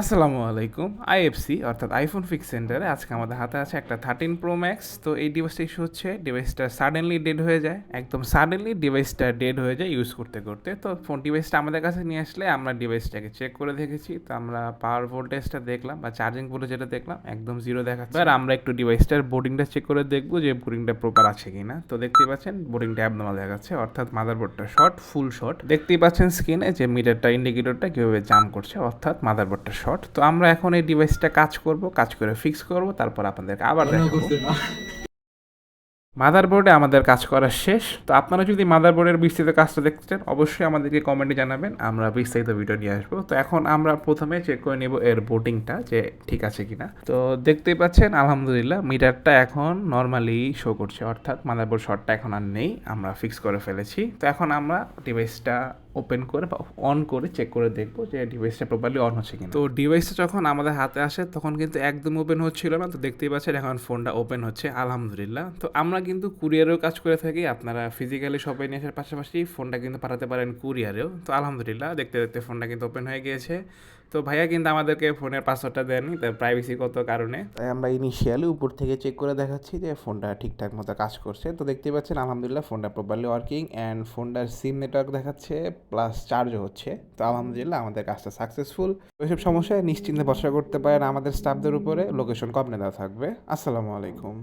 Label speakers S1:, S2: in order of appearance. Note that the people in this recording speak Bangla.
S1: আসসালামু আলাইকুম, আইএফসি, অর্থাৎ আইফোন ফিক্স সেন্টারে আজকে আমাদের হাতে আছে একটা থার্টিন প্রো ম্যাক্স তো এই ডিভাইসটা ইস্যু হচ্ছে ডিভাইসটা সাডেনলি ডেড হয়ে যায়, একদম সাডেনলি ডিভাইসটা ডেড হয়ে যায় ইউজ করতে করতে। তো ফোন ডিভাইসটা আমাদের কাছে নিয়ে আসলে আমরা ডিভাইসটাকে চেক করে দেখেছি, তো আমরা পাওয়ার ভোল্টেজটা দেখলাম বা চার্জিং পোর্টে যেটা দেখলাম, একদম জিরো দেখাচ্ছে। আর আমরা একটু ডিভাইসটার বোর্ডিংটা চেক করে দেখব যে বোর্ডিংটা প্রপার আছে কিনা। তো দেখতেই পাচ্ছেন বোর্ডিংটা অ্যাবনর্মাল দেখাচ্ছে, অর্থাৎ মাদারবোর্ডটা শর্ট ফুল শর্ট দেখতেই পাচ্ছেন স্ক্রিনে যে মিটারটা ইন্ডিকেটরটা কীভাবে জাম করছে, অর্থাৎ মাদারবোর্ডটা শর্ট তো আমরা এখন এই ডিভাইসটা কাজ করব কাজ করে ফিক্স করব তারপর আপনাদেরকে আবার দেখাবো। মাদারবোর্ডে আমাদের কাজ করা শেষ। তো আপনারা যদি মাদারবোর্ডের বিস্তৃত কাজটা দেখতে চান অবশ্যই আমাদেরকে কমেন্টে জানাবেন আমরা বিস্তারিত ভিডিও নিয়ে আসব। তো এখন আমরা প্রথমে চেক করে নেব এর বোটিংটা যে ঠিক আছে কিনা। তো দেখতেই পাচ্ছেন আলহামদুলিল্লাহ মিটারটা এখন নর্মালি শো করছে অর্থাৎ মাদারবোর্ড শর্টটা এখন আর নেই আমরা ফিক্স করে ফেলেছি। তো এখন আমরা ডিভাইসটা ওপেন করে বা অন করে চেক করে দেখব যে ডিভাইসটা প্রপারলি অন হচ্ছে কিনা। তো ডিভাইসটা যখন আমাদের হাতে আসে, তখন কিন্তু একদম ওপেন হচ্ছিল না। তো দেখতেই পাচ্ছেন এখন ফোনটা ওপেন হচ্ছে, আলহামদুলিল্লাহ। তো আমরা কিন্তু কুরিয়ারেও কাজ করে থাকি, আপনারা ফিজিক্যালি শপে নিয়ে আসার পাশাপাশি ফোনটা কিন্তু পাঠাতে পারেন কুরিয়ারেও তো আলহামদুলিল্লাহ, দেখতে দেখতে ফোনটা কিন্তু ওপেন হয়ে গিয়েছে। তো ভাইয়া কিন্তু আমাদেরকে ফোনের পাসওয়ার্ডটা দেননি তার প্রাইভেসি কত কারণে? তাই আমরা ইনিশিয়ালি উপর থেকে চেক করে দেখাচ্ছি যে ফোনটা ঠিকঠাক মতো কাজ করছে। তো দেখতেই পাচ্ছেন, আলহামদুলিল্লাহ ফোনটা প্রপারলি ওয়ার্কিং অ্যান্ড ফোনটার সিম নেটওয়ার্ক দেখাচ্ছে প্লাস চার্জও হচ্ছে। তো আলহামদুলিল্লাহ আমাদের কাজটা সাকসেসফুল ওইসব সমস্যায় নিশ্চিন্তে ভরসা করতে পারেন আমাদের স্টাফদের উপরে। লোকেশন কমনে দেওয়া থাকবে? আসসালামু আলাইকুম।